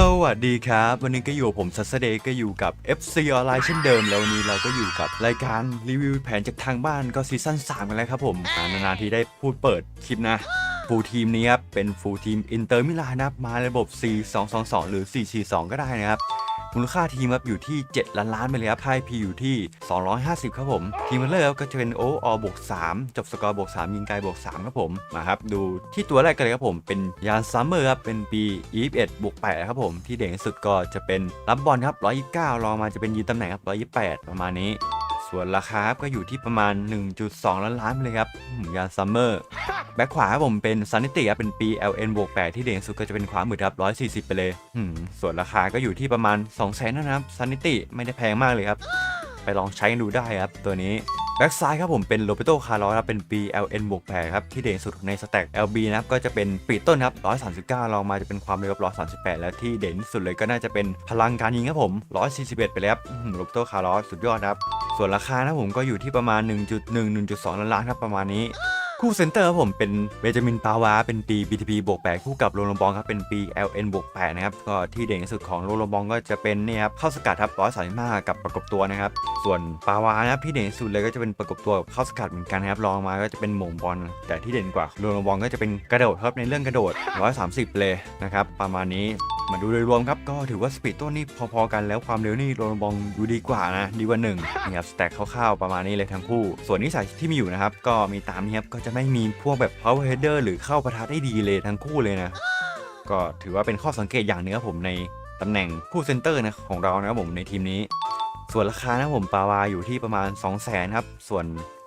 สวัสดีครับ วันนี้ก็อยู่ผมซัสเดย์ก็อยู่กับ FC ออนไลน์เช่นเดิม แล้ววันนี้เราก็อยู่กับรายการรีวิวแผนจากทางบ้านก็ซีซั่น3กันแล้วครับผมอ่านานๆที่ได้พูดเปิดคลิปนะฟูลทีมนี้ครับเป็นฟูลทีมอินเตอร์มิลานนะมาระบบ 4-2-2-2 หรือ 4-4-2 ก็ได้นะครับ มูลค่าทีมครับอยู่ที่ 7 ล้านล้านไปเลยครับค่ายพีอยู่ที่ 250 ครับผม ทีมมันเลอร์ก็จะเป็นโอออบวก3จบสกอร์บวก3ยิงไกลบวก3ครับผมมาครับดูที่ตัวแรกกันเลยครับผมเป็นยานซัมเมอร์ครับเป็นปี 21บวก8ครับผมที่เด่นที่สุดก็จะเป็นรับบอลครับ129รองมาจะเป็นยืนตำแหน่งครับ128 ประมาณนี้ ส่วนราคาครับก็อยู่ที่ประมาณ 1.2 ล้านล้านเลยครับยานซัมเมอร์แบ็คขวาผมเป็นซันนิติครับเป็นปี LN บวก8ที่เด่นสุดก็จะเป็นขวามือครับ 140 ไปเลยส่วนราคาก็อยู่ที่ประมาณ 2 0 0 0 0นะครับซันนิติไม่ได้แพงมากเลยครับ ไปลองใช้กันดูได้ครับตัวนี้แบ็กซ้ายครับผมเป็นโรเบโตคาร์ลอสครับเป็น BLN บวก8ครับที่เด่นสุดในสแต็ก LB นะครับก็จะเป็นปีต้นครับ 139ลองมาจะเป็นความเร็วกับ 138 แล้วที่เด่นสุดเลยก็น่าจะเป็นพลังการยิงครับผม 141 ไปเลยครับโรเบโตคาร์ลอสสุดยอดครับ ส่วนราคานะผมก็อยู่ที่ประมาณ 1.1 1.2 ล้านล้านครับประมาณนี้ คู่เซนเตอร์ครับผมเป็นเบนจามินปาวา เป็นปี BTP บวก8คู่กับโรลบองครับเป็นปี LN บวก8นะครับก็ที่เด่นที่สุดของโรลบองก็จะเป็นเนี่ยครับเข้าสกัดครับ135กับประกบตัวนะครับส่วนปาวานะครับที่เด่นที่สุดเลยก็จะเป็นประกบตัวกับเข้าสกัดเหมือนกันนะครับรองมาก็จะเป็นหม่งบอลแต่ที่เด่นกว่าโรลบองก็จะเป็นกระโดดครับในเรื่องกระโดด 130 เลยนะครับประมาณนี้ มาดูโดยรวมครับ ก็ถือว่าสปีดต้นนี่พอๆกันแล้วความเร็วนี่โรนบองดูดีกว่านะ ดีกว่าหนึ่งนี่ครับสแต็กคร่าวๆประมาณนี้เลยทั้งคู่ ส่วนนิสัยที่มีอยู่นะครับ ก็มีตามนี้ครับ ก็จะไม่มีพวกแบบ power header หรือเข้าประทัดได้ดีเลยทั้งคู่เลยนะ ก็ถือว่าเป็นข้อสังเกตอย่างหนึงครับผมในตำแหน่งคู่เซนเตอร์นะของเรานะครับผมในทีมนี้ ส่วนราคานะผมปาวาอยู่ที่ประมาณ 2 0 0 0 0 0ครับ ส่วน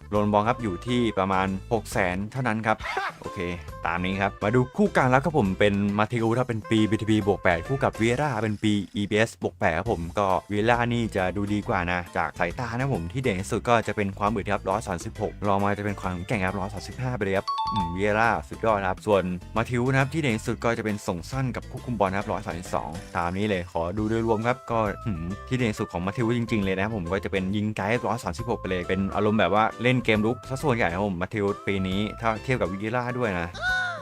โรนบองครับอยู่ที่ประมาณ 6 0 0 0 0 0เท่านั้นครับ โอเค ตามนี้ครับ มาดูคู่กลางแล้วครับผมเป็นมาเทอูถ้าเป็นปี BTP บวก8คู่กับเวียร่าเป็นปี EBS บวก8ครับผมก็เวียร่านี่จะดูดีกว่านะ จากสายตานะผมที่เด่นที่สุดก็จะเป็นความอึดครับ136รองมาจะเป็นความแกร่งครับ135ไปเลยครับอืมเวียร่าสุดยอดครับส่วนมาทิวนะครับที่เด่นที่สุดก็จะเป็นส่งสั้นกับควบคุมบอลครับ132ตามนี้เลยขอดูโดยรวมครับก็หืมที่เด่นที่สุดของมาทิวจริง ๆเลยนะครับผมก็จะเป็นยิงไกด์136ไปเลยเป็นอารมณ์แบบว่าเล่นเกมลุกซะส่วนใหญ่ครับผมมาทิวปีนี้ถ้าเทียบกับวิกิล่าด้วยนะ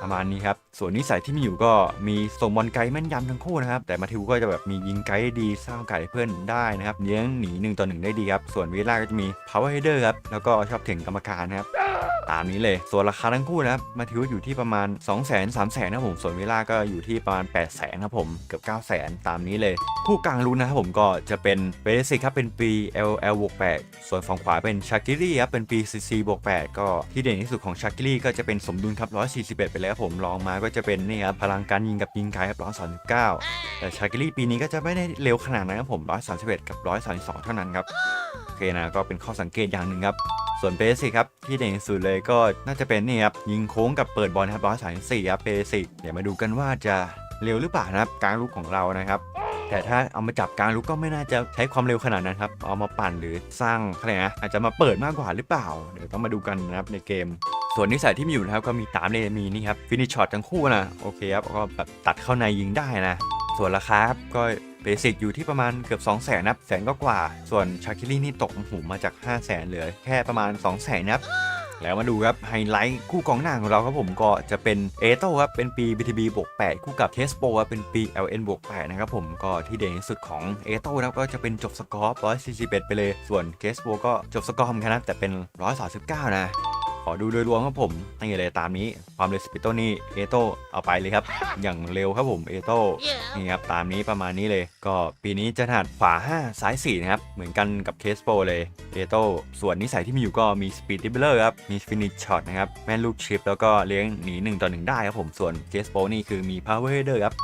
ประมาณนี้ครับ ส่วนนิสัยที่มีอยู่ก็มีส่งบอลไกลแม่นยำทั้งคู่นะครับ แต่มาทิวก็จะแบบมียิงไกลได้ดีสร้างโอกาสให้เพื่อนได้นะครับเลี้ยงหนี1ต่อ1ได้ดีครับ ส่วนวิลล่าก็จะมี power header ครับ แล้วก็ชอบถึงกรรมการนะครับ ตามนี้เลย ส่วนราคาทั้งคู่นะครับมาทิวอยู่ที่ประมาณ 2 0 0 0 0 0 3 0 0 0 0นะผมส่วนวิลล่าก็อยู่ที่ประมาณ 8 0 0 0 0 0ครับผมเกือบ 9 0 0 0 0 ตามนี้เลย คู่กลางลุ้นนะครับผมก็จะเป็นเบสิกครับเป็นปี LL บวก8ส่วนฝั่งขวาเป็นชากิรี่ครับเป็นปี CC บวก8ก็ที่เด่นที่สุดของชากิรี่ก็จะเป็นสมดุลครับ 141 ไปแล้วครับผมรองมาก็จะเป็นนี่ครับพลังการยิงกับยิงไกลครับ139แต่ชากิรี่ปีนี้ก็จะไม่ได้เร็วขนาดนั้นครับผม131 กับ 132 เท่านั้นครับ เคนะก็เป็นข้อสังเกตอย่างหนึ่งครับส่วนเบสิกครับที่เด่นสุดเลยก็น่าจะเป็นนี่ครับยิงโค้งกับเปิดบอลครับ134ครับเบสิกเดี๋ยวมาดูกันว่าจะเร็วหรือเปล่านะครับกลางลูกของเรานะครับแต่ถ้าเอามาจับกลางลูกก็ไม่น่าจะใช้ความเร็วขนาดนั้นครับ เอามาปั่นหรือสร้างอะไรนะอาจจะมาเปิดมากกว่าหรือเปล่า เดี๋ยวต้องมาดูกันนะครับในเกม ส่วนนิสัยที่มีอยู่นะครับก็มีตามเลยมีนี่ครับฟินิชช็อตทั้งคู่นะโอเคครับก็แบบตัดเข้าในยิงได้นะ ส่วนราคาครับก็ เบสิกอยู่ที่ประมาณเกือบ 2 0 0แสนนับแสนก็กว่า ส่วนชาคิลี่นี่ตกหูมาจาก 5 0 0แสนเหลือแค่ประมาณ 2 0 0แสนนับแล้วมาดูครับ ไฮไลท์คู่กองหน้าของเราครับผมก็จะเป็นเอโต้ครับ เป็นปี BTB บวก8คู่กับเทสโปครับเป็นปี LN บวก8นะครับผมก็ที่เด่นที่สุดของเอโต้นะครับก็จะเป็นจบสกอร์141 ไปเลย ส่วนเทสโปก็จบสกอร์เหมือนกันนะแต่เป็น 139 นะ ขอดูโดยรวมครับผมนี่เลยตามนี้ความเร็วสปิโตนี่เอโต้เอาไปเลยครับ อย่างเร็วครับผมเอโต้นี่ครับตามนี้ประมาณนี้เลย ก็ปีนี้จะถนัดขวา 5 ซ้าย 4 นะครับ เหมือนกันกับเคสโปเลยเอโต้ส่วนนิสัยที่มีอยู่ก็มีสปีดดิบเลอร์ครับมีฟินิชช็อตนะครับแม่นลูกชิปแล้วก็เลี้ยงหนี1ต่อ1ได้ครับผมส่วนเคสโปนี่คือมีพาวเวอร์เฮเดอร์ครับ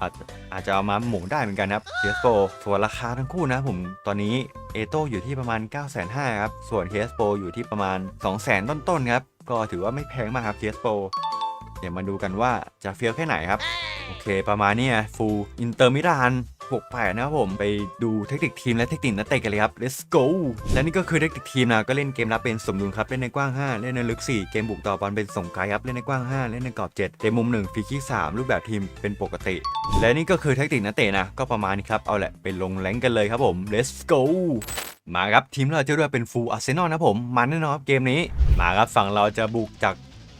อาจอาจจะเอามาหมุนได้เหมือนกันครับเทสโปส่วนราคาทั้งคู่นะผมตอนนี้เอโต้อยู่ที่ประมาณ 9 5 0 0 0ครับ ส่วนเทสโปอยู่ที่ประมาณ 2 0 0 0 0 0 ต้นๆครับ ก็ถือว่าไม่แพงมากครับเทสโปเดี๋ยวมาดูกันว่าจะเฟี้ยวแค่ไหนครับ โอเคประมาณนี้ฟูลอินเตอร์มิลาน 68 นะครับผมไปดูเทคนิคทีมและเทคนิคนักเตะกันเลยครับ let's go และนี่ก็คือเทคนิคทีมนะก็เล่นเกมรับเป็นสมดุลครับเล่นในกว้าง 5 เล่นในลึก 4 เกมบุกต่อบอลเป็นส่งไกลครับเล่นในกว้าง 5 เล่นในกรอบ 7เกมมุม 1ฟรีคิก3รูปแบบทีมเป็นปกติ และนี่ก็คือเทคนิคนักเตะนะก็ประมาณนี้ครับเอาแหละไปลงแรงกันเลยครับผม let's go มาครับทีมเราจะด้วยเป็นฟูลอาร์เซนอลนะผมมันแน่นอนครับเกมนี้มาครับฝั่งเราจะบุกจาก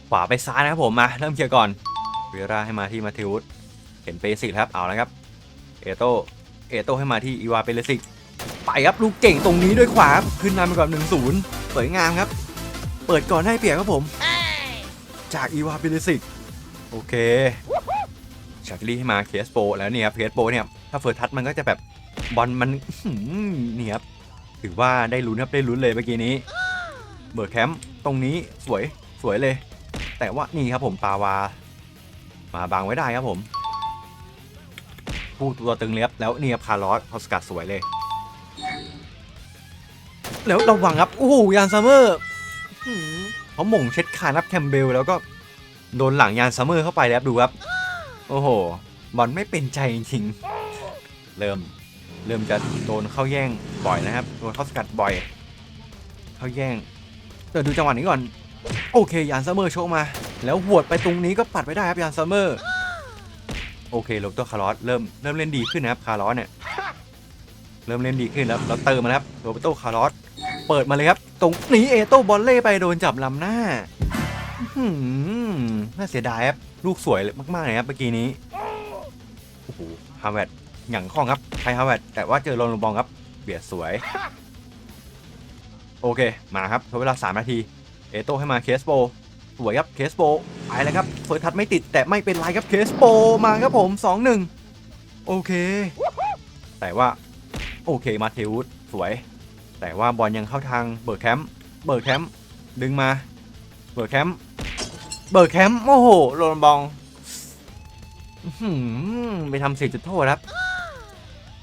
ขวาไปซ้ายนะครับผมมาเริ่มเคลียร์ก่อนเวลาให้มาที่มาทิวุฒเห็นเปสิกครับเอาแล้วครับ เอโตเอโตให้มาที่อีวาเปเลสิกไปครับลูกเก่งตรงนี้ด้วยขวาขึ้นนำไปก่อนหนึ่งศูนย์สวยงามครับ เปิดก่อนให้เปียบครับผม จากอีวาเปเลสิกโอเคชาคลี่ให้มาเคสโปแล้วเนี่ยเคสโปเนี่ยถ้าเฟิร์ทัชมันก็จะแบบบอลมันอื้อหือนี่ครับถือว่าได้ลุ้นครับได้ลุ้นเลยเมื่อกี้นี้ เบิร์ดแคมป์ตรงนี้สวยสวยเลย แต่ว่านี่ครับผมปาวา มาบังไว้ได้ครับผม ผู้ตัวตึงเล็บแล้วเนี่ยคาร์ลอสเขาสกัดสวยเลย แล้วระวังครับโอ้โหยานซัมเมอร์เขาหม่งเช็ดคานับแคมเบลแล้วก็โดนหลังยานซัมเมอร์เข้าไปแล้วดูครับ โอ้โหบอลไม่เป็นใจจริงเริ่มเริ่มจะโดนเข้าแย่งบ่อยนะครับโดนเข้าสกัดบ่อย เข้าแย่งแต่ดูจังหวะนี้ก่อน โอเคยานซัมเมอร์โชว์มา แล้วหวดไปตรงนี้ก็ปัดไปได้ครับยานซัมเมอร์ โอเคลงตัวคาร์ลอสเริ่มเริ่มเล่นดีขึ้นนะครับคาร์ลอสเนี่ยเริ่มเล่นดีขึ้นแล้วแล้วเติมมาแล้วครับโรเบโตคาร์ลอสเปิดมาเลยครับ ตรงนี้เอโต้บอลเล่ไปโดนจับลำหน้าอื้อหือน่าเสียดายครับลูกสวยมากๆเลยครับเมื่อกี้นี้โอ้โหฮาวเวร์ดอย่างคล่องครับไทยฮาวเวร์ดแต่ว่าเจอโรนลบองครับ เบียดสวย โอเค มาครับทดเวลา 3 นาที เอโต้ให้มาเคสโปสวยครับเคสโปไปแล้วครับ เฟิร์สทัชไม่ติดแต่ไม่เป็นไรครับเคสโปมาครับผม 2-1 โอเค แต่ว่า โอเคมาเทวุสสวย แต่ว่าบอลยังเข้าทางเบิร์แคมป์เบิร์แคมป์ดึงมา เบิร์แคมป์เบิร์แคมป์โอ้โหโรนบองไปทำสี่จุดโทษครับ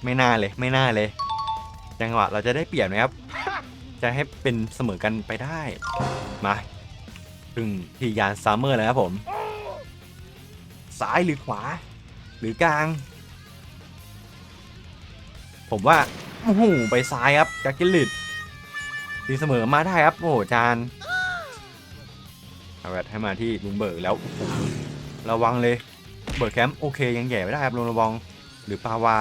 ไม่น่าเลยไม่น่าเลยจังหวะเราจะได้เปรียบนะครับ จะให้เป็นเสมอกันไปได้ มาถึงที่ยานซัมเมอร์แล้วครับผม ซ้ายหรือขวา หรือกลาง ผมว่าโอ้โหไปซ้ายครับจากกิลลิตตีเสมอมาได้ครับโอ้โหจานเอาแบบให้มาที่ลุงเบิร์กแล้ว ระวังเลย เบิร์กแคมป์โอเคยังแย่ไม่ได้ครับลุงระวังหรือปาวา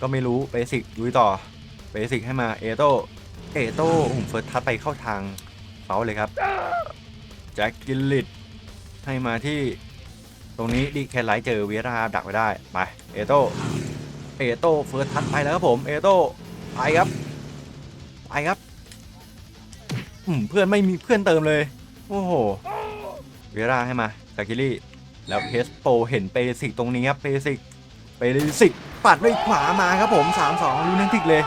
ก็ไม่รู้เบสิกลุยต่อเบสิกให้มาเอโตเอโต้ผมเฟิร์สทัดไปเข้าทางเขาเลยครับแจ็คกิลลิตให้มาที่ ตรงนี้ดิแคนไลท์เจอเวียราดักไว้ได้ ไป เอโต้เอโต้เฟิร์สทัดไปแล้วครับผม เอโต้ไปครับ ไปครับเพื่อนไม่มีเพื่อนเติมเลย โอ้โห เวียราให้มาจากิลลี่ แล้วเพสโปเห็นเปสิกตรงนี้ครับ เปสิก เปสิก ปัดด้วยขวามาครับผม 3-2ลูนันติกเลย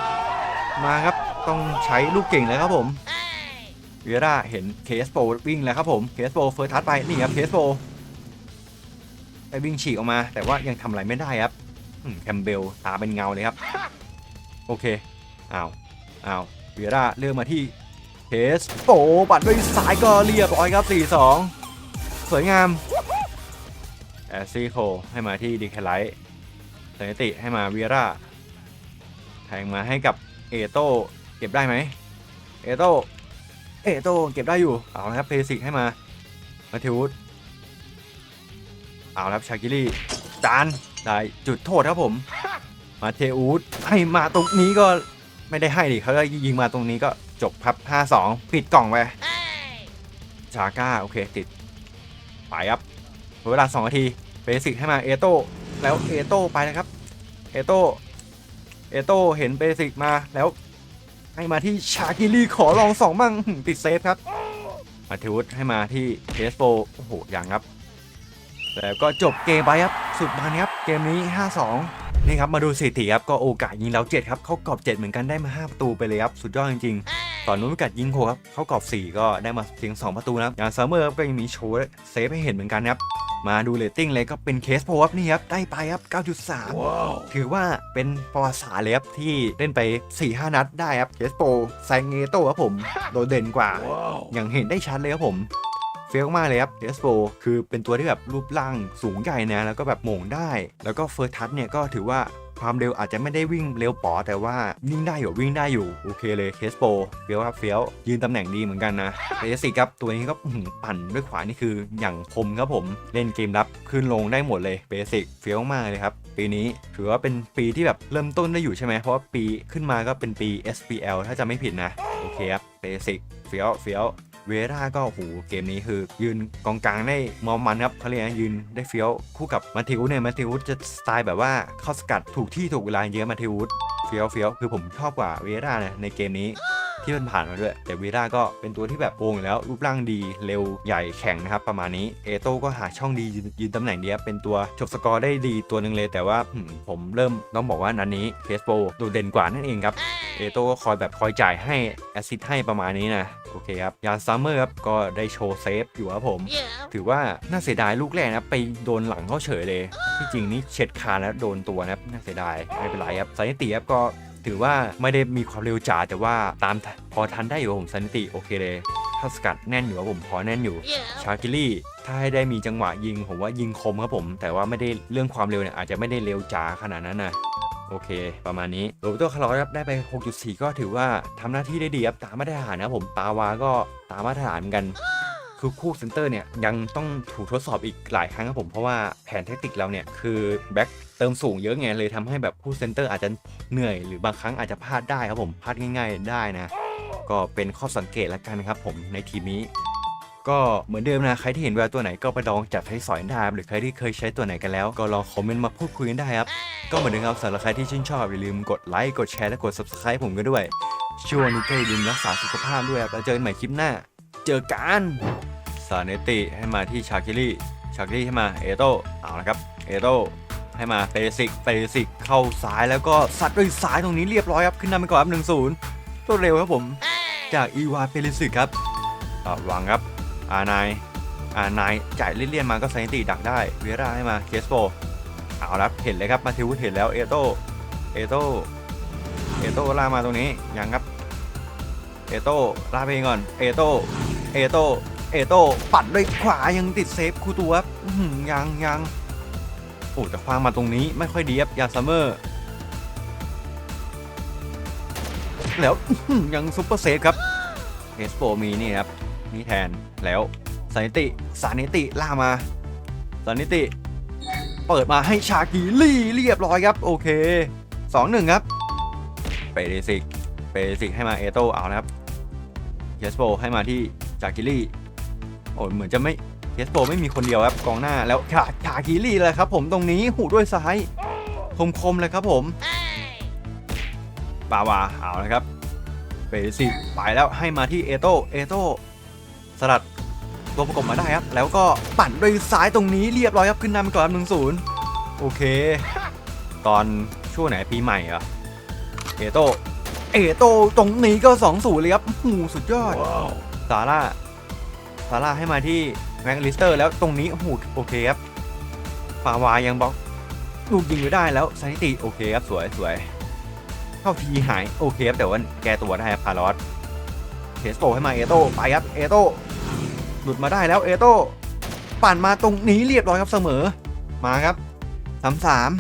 มาครับ ต้องใช้ลูกเก่งแล้วครับผม เวียร่าเห็นเคสโปวิ่งแล้วครับผม เคสโปเฟิร์สทัชไป นี่ครับ เคสโป ไปวิ่งฉีกออกมา แต่ว่ายังทำอะไรไม่ได้ครับแคมเบลตาเป็นเงาเลยครับ โอเคอ้าวอ้าวเวียร่าเลือกมาที่เคสโปปัดด้วยซ้ายก็เรียบร้อยครับ 4-2 สวยงามแอซี่โคให้มาที่ดีแคไลท์สถิติให้มาเวียร่าแทงมาให้กับเอโต้เก็บได้ไหมเอโต้เอโต้เก็บได้อยู่เอาละครับเพสิกให้มามาเทวุฒ เอาละครับชากิลี่จานได้จุดโทษครับผม มาเทอูดให้มาตรงนี้ก็ไม่ได้ให้ดิเขาก็ยิงมาตรงนี้ก็จบครับ5-2ปิดกล่องไปชาก้าโอเคติดไปครับเวลา2นาทีเบสิกให้มาเอโต้แล้วเอโต้ไปนะครับเอโต้เอโต้เห็นเบสิกมาแล้วให้มาที่ชากิลี่ขอลองสองบ้างหึ่มติดเซฟครับมาเทวุฒให้มาที่เทสโปโอ้โหอย่างครับ แล้วก็จบเกมไปครับ สุดมันครับ เกมนี้ 5-2 นี่ครับ มาดูสถิติครับ ก็โอกาสยิงแล้ว7ครับ เข้ากรอบ 7 เหมือนกันได้มา 5 ประตูไปเลยครับ สุดยอดจริงๆ ตอนนู้นโอกาสยิงโคครับ เข้ากรอบ 4 ก็ได้มาเพียง 2 ประตูนะครับ อย่างซัมเมอร์ก็ยังมีโชว์เซฟให้เห็นเหมือนกันครับ มาดูเรตติ้งเลยก็เป็นเคสโพครับนี่ครับ ได้ไปครับ 9.3ถือว่าเป็นประวัติศาสตร์เลยครับที่เล่นไป 4-5 นัดได้ครับ เคสโปแซงเอโต้ครับผม โดดเด่นกว่า อย่างเห็นได้ชัดเลยครับผมเฟี้ยวมากเลยครับเอสโปคือเป็นตัวที่แบบรูปร่างสูงใหญ่นะแล้วก็แบบโหม่งได้ แล้วก็เฟิร์สทัชเนี่ยก็ถือว่าความเร็วอาจจะไม่ได้วิ่งเร็วป๋อแต่ว่าวิ่งได้อยู่วิ่งได้อยู่ โอเคเลยเคสโปเฟี้ยวครับเฟี้ยว ยืนตำแหน่งดีเหมือนกันนะเบสิกครับ ตัวนี้ก็ปั่นด้วยขวานี่คืออย่างคมครับผมเล่นเกมรับขึ้นลงได้หมดเลยเบสิกเฟี้ยวมากเลยครับ ปีนี้ถือว่าเป็นปีที่แบบเริ่มต้นได้อยู่ใช่ไหมเพราะว่าปีขึ้นมาก็เป็นปี SPL ถ้าจะไม่ผิดนะ โอเคครับเบสิกเฟี้ยวเฟี้ยว เวราก็โอ้โหเกมนี้คือ ยืนกองกลางได้มอมมันครับเขาเรียกยืนได้เฟี้ยวคู่กับมาทิวเนี่ยมาทิวจะสไตล์แบบว่าเข้าสกัดถูกที่ถูกเวลาเยอะมาทิวเฟี้ยวเฟี้ยวคือผมชอบกว่าเวราเนี่ยในเกมนี้ ที่มันผ่านมาด้วย แต่วีราก็เป็นตัวที่แบบโกงอยู่แล้วรูปร่างดีเร็วใหญ่แข็งนะครับประมาณนี้เอโต้ก็หาช่องดียืนยืนตำแหน่งเดียเป็นตัวจบสกอร์ได้ดีตัวหนึ่งเลยแต่ว่าอืมผมเริ่มต้องบอกว่านันนี้เคสโปโดดเด่นกว่านั่นเองครับเอโต้ก็คอยแบบคอยจ่ายให้แอสซิสต์ให้ประมาณนี้นะโอเคครับ ยานซัมเมอร์ครับ ก็ได้โชว์เซฟอยู่ครับผม ถือว่าน่าเสียดายลูกแรกนะไปโดนหลังเขาเฉยเลย ที่จริงนี่เช็ดคานแล้วโดนตัวนะครับน่าเสียดายไม่เป็นไรครับสถิติครับก็ ถือว่าไม่ได้มีความเร็วจ๋าแต่ว่าตามพอทันได้อยู่ครับผมสถิติโอเคเลย ถ้าสกัดแน่นอยู่ครับผมพอแน่นอยู่ ชาคิลี่ถ้าให้ได้มีจังหวะยิง ผมว่ายิงคมครับผม แต่ว่าไม่ได้เรื่องความเร็วเนี่ยอาจจะไม่ได้เร็วจ๋าขนาดนั้นนะโอเค ประมาณนี้โรเบโตคาร์ลอสครับได้ไป 6.4 ก็ถือว่าทำหน้าที่ได้ดีครับตามมาตรฐานนะครับผมปาวาก็ตามมาตรฐานเหมือนกัน คือคู่เซนเตอร์เนี่ยยังต้องถูกทดสอบอีกหลายครั้งครับผมเพราะว่าแผนแทคติกเราเนี่ยคือแบ็คเติมสูงเยอะไงเลยทำให้แบบคู่เซนเตอร์อาจจะเหนื่อยหรือบางครั้งอาจจะพลาดได้ครับผมพลาดง่าย ๆ ได้นะ ก็เป็นข้อสังเกตแล้วกันครับผมในทีมนี้ก็เหมือนเดิมนะใครที่เห็นแววตัวไหนก็ไปลองจับใช้สอยได้หรือใครที่เคยใช้ตัวไหนกันแล้ว ก็ลองคอมเมนต์มาพูดคุยกันได้ครับ ก็เหมือนเดิมครับสำหรับใครที่ชื่นชอบอย่าลืมกดไลค์กดแชร์และกด subscribe ผมกันด้วยช่วงนี้ก็อย่าลืมรักษาสุขภาพด้วยครับแล้วเจอกันใหม่คลิปหน้า เจอกัน ซาเนติให้มาที่ชาคิลี่ชาคิลี่ให้มาเอโตเอาละครับเอโตให้มาเปซิกเปซิกเข้าซ้ายแล้วก็ซัดด้วยซ้ายตรงนี้เรียบร้อยครับขึ้นนำไปก่อนครับหนึ่งศูนย์รวดเร็วครับผมจากอีวาเปริสิกครับอะวางครับอานายอานายจ่ายเลี่ยนๆมาก็ไซนติดักได้เวราให้มาเคสโปเอาละเห็นเลยครับมาทิวเห็นแล้วเอโตเอโตเอโตลามาตรงนี้ยังครับเอโตลาไปงก่อนเอโตเอโต เอโต้ปัดด้วยขวายังติดเซฟคูตัวครับยังยังโอ้แต่ควางมาตรงนี้ไม่ค่อยดีครับยาซัมเมอร์ แล้วยังซุปเปอร์เซฟครับเอสโปมีนี่ครับนี่แทนแล้วสานิติสานิติล่ามาสานิติ เปิดมาให้ชากีลี่เรียบร้อยครับ โอเค2-1ครับเปเดซิกเปเดซิกให้มาเอโต้เอานะครับเอสโปให้มาที่ชากิลี่ โอ้ยเหมือนจะไม่เอสโปไม่มีคนเดียวครับกองหน้าแล้วชาชากิลี่เลยครับ ผมตรงนี้หูด้วยซ้ายคมๆเลยครับผมปาวาเอาละครับเปซิไปแล้วให้มาที่เอโตเอโตสลัดตัวประกบมาได้ครับ แล้วก็ปั่นด้วยซ้ายตรงนี้เรียบร้อยครับขึ้นนำไปก่อนหนึ่งศูนย์โอเค ตอนช่วงไหนปีใหม่เหรอเอโตเอโตตรงนี้ก็2อศูนย์เลยครับหูสุดยอดซาร่าซาร่าให้มาที่แม็กลิสเตอร์แล้วตรงนี้หูโอเคครับฟาวายังบล็อกลูกยิงไว้ได้แล้วสถิติโอเคครับสวยสวยเข้าทีหายโอเคครับแต่ว่าแกตัวได้ครับพารอสเทสโตให้มาเอโต้ไปครับเอโต้หลุดมาได้แล้วเอโต้ปั่นมาตรงนี้เรียบร้อยครับเสมอมาครับสามสาม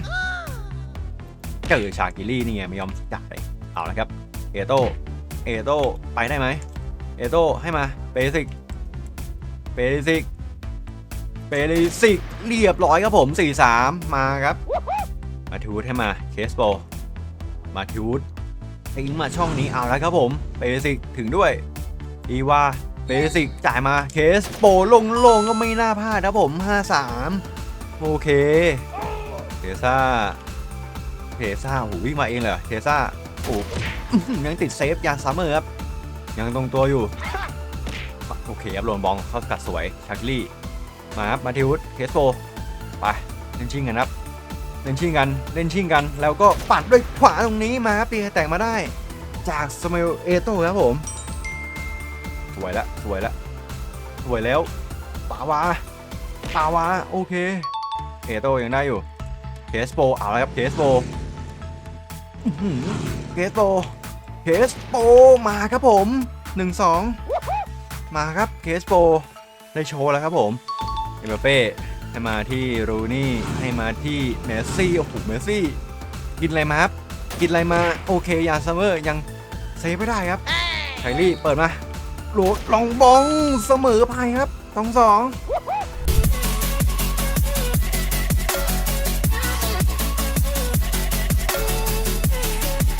เจอชากิลี่นี่ไงไม่ยอมจ่ายเอาละครับเอโต้เอโต้ไปได้ไหมเอโต้ให้มาเบสิก เบสิกเบสิก เรียบร้อยครับผม 4-3 มาครับ มาทูดให้มา เคสโป มาทิวดทิ้งมาช่องนี้เอาแล้วครับผมเบสิกถึงด้วย อีวาเบสิกจ่ายมาเคสโปลงลงๆก็ไม่น่าพลาดครับผม 5-3 โอเคเทซ่าเทซ่าโหวิ่งมาเองเลยเหรอเทซ่าโอ้ยังติดเซฟยาซัมเมอร์ครับยังตรงตัวอยู่ โอเคครับโรนบองเข้าสกัดสวยชาร์ลี่ มาครับมาทิวดเคสโปไปเล่นชิงกันครับเล่นชิงกันเล่นชิงกัน แล้วก็ปัดด้วยขวาตรงนี้มาครับตีไข่แตกมาได้ จากสมิลเอโต้ครับผม สวยละสวยละสวยแล้วปาวาปาวาโอเคเอโต้ยังได้อยู่เคสโปเอาละครับเคสโปเคสโปเคสโปมาครับผม 1-2 มาครับเคสโปได้โชว์แล้วครับผมเอ็มบัปเป้ให้มาที่รูนี่ให้มาที่เมสซี่โอ้โหเมสซี่ กินอะไรมาครับกินอะไรมาโอเคยาซัมเมอร์ยังเซฟไม่ได้ครับไคลี่เปิดมาโหลดลองบองเสมอไปครับสองสอง